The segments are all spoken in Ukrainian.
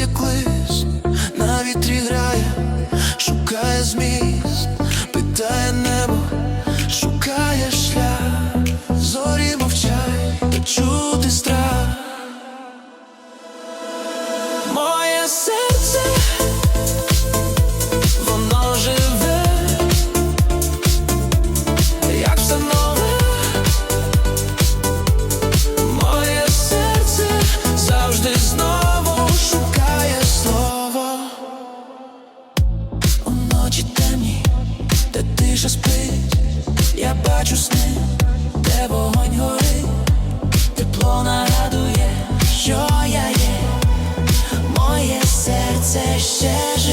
จะ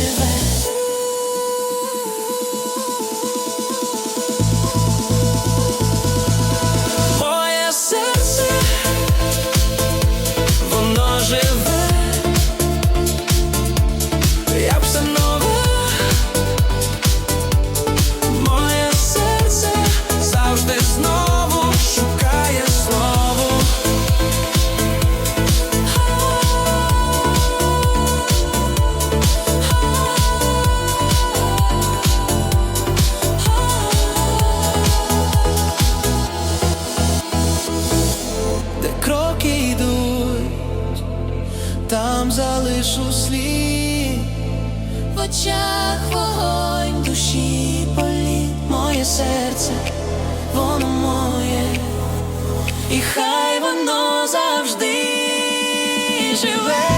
river назавжди живе.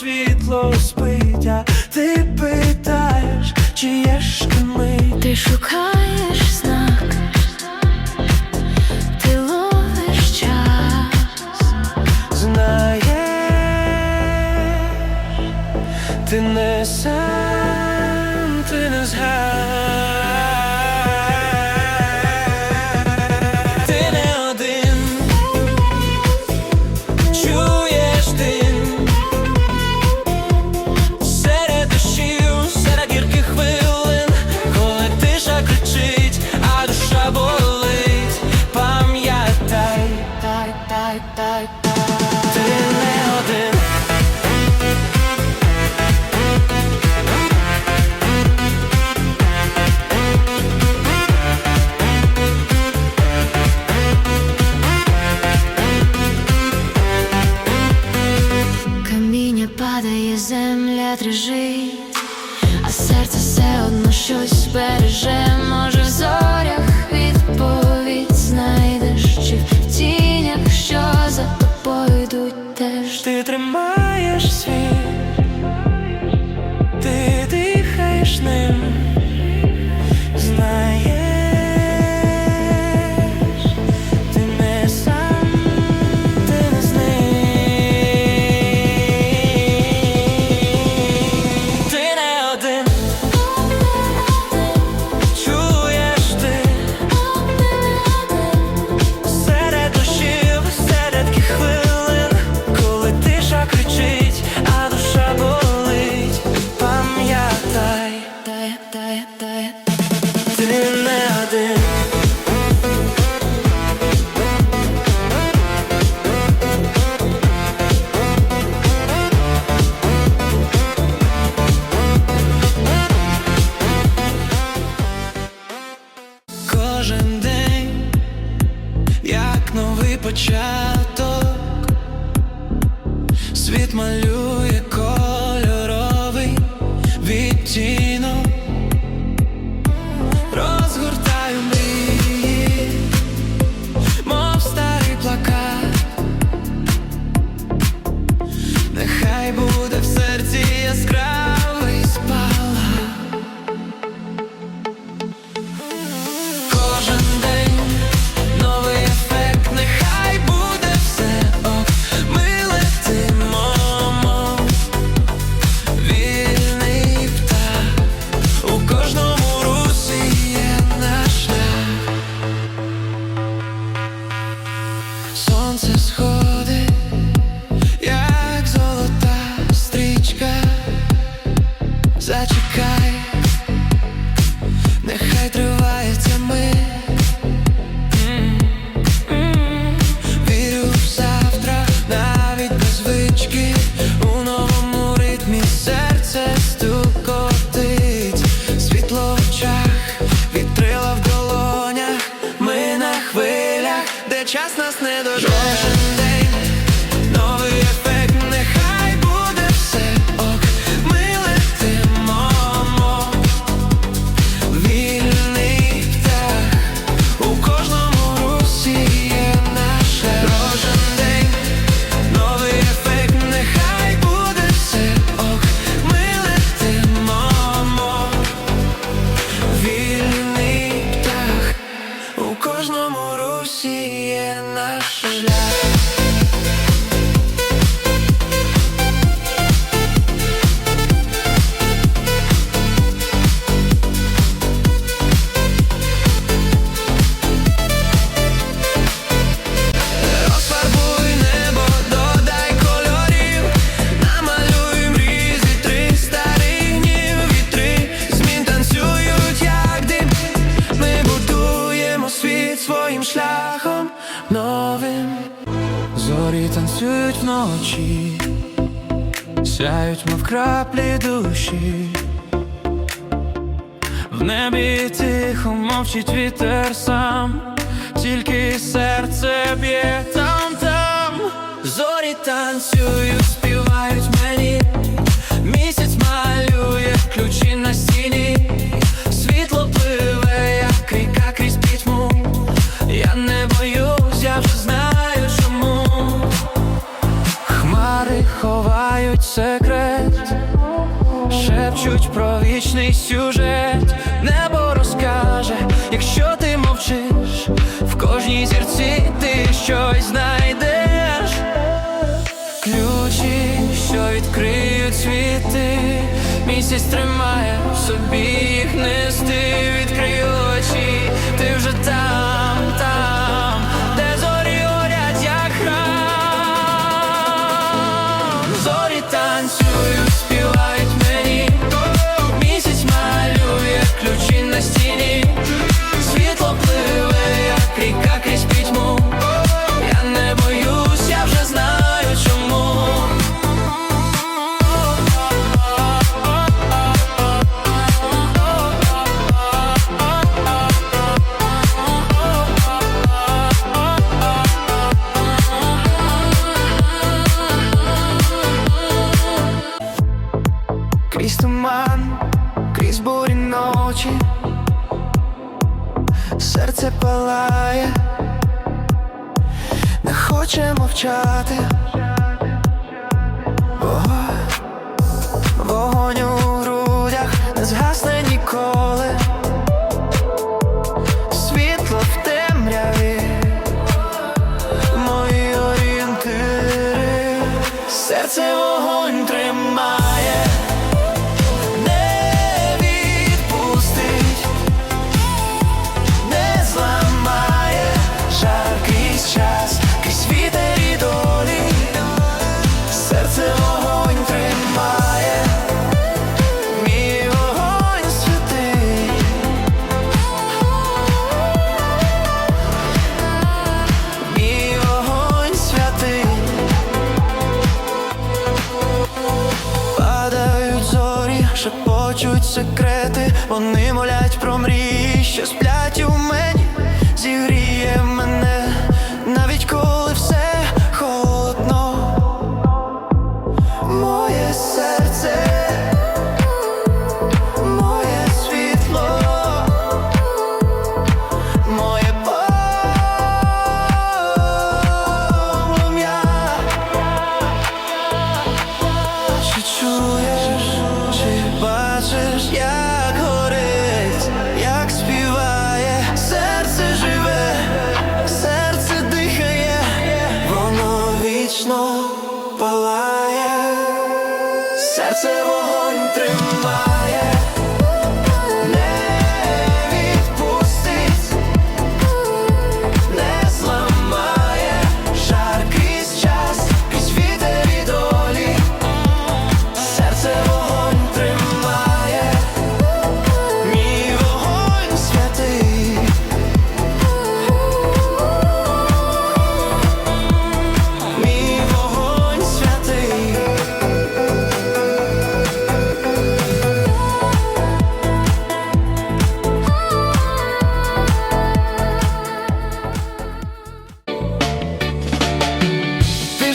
світло спить, а ти питаєш, чи є шкими. Ти шукаєш кожен день, як новий початок, світ малює. Мов краплі душі. В небі тихо мовчить вітер сам, тільки серце б'є там, там, зорі танцюють, співають мені, місяць малює ключі на стіні, шепчуть про вічний сюжет. Небо розкаже, якщо ти мовчиш, в кожній зірці ти щось знайдеш. Ключі, що відкриють світи, місяць тримає в собі їх нести, відкрий очі, ти вже там, там, де зорі горять, як. Зорі танцюють, серце не хоче мовчати. Вогонь, вогонь у грудях не згасне ніколи. Секрети, вони молять про мрії, що сплять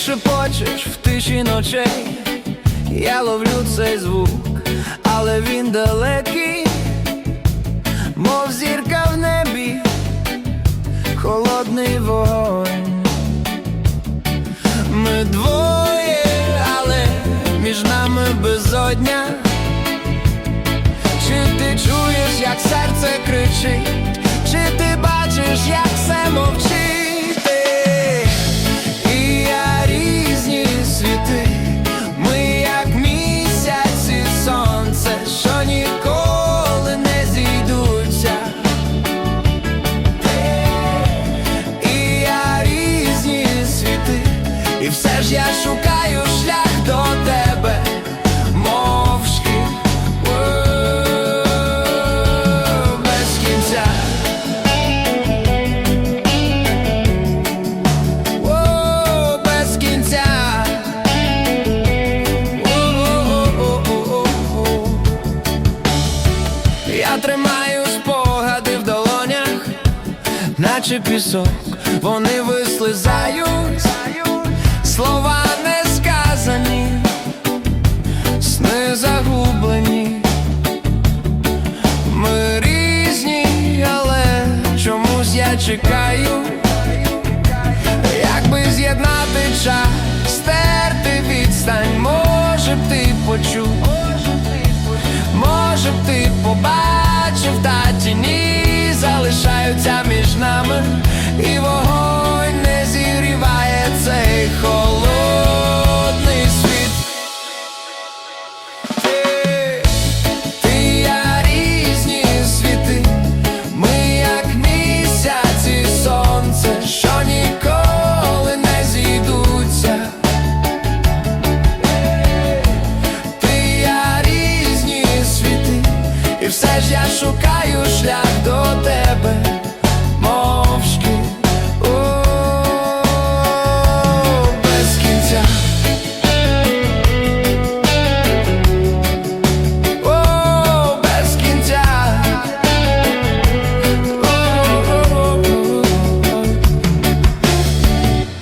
шепочеш в тиші ночей, я ловлю цей звук, але він далекий, мов зірка в небі, холодний вогонь. Ми двоє, але між нами безодня. Чи ти чуєш, як пісок, вони вислизають, слова не сказані, сни загублені. Ми різні, але чомусь я чекаю, якби з'єднати час, стерти відстань, може б ти почув, може б ти побачив, та нами, і вогонь не зігріває цей холодний світ. Ти, ти я різні світи, ми як місяць і сонце, що ніколи не зійдуться. Ти я різні світи, і все ж я шукаю.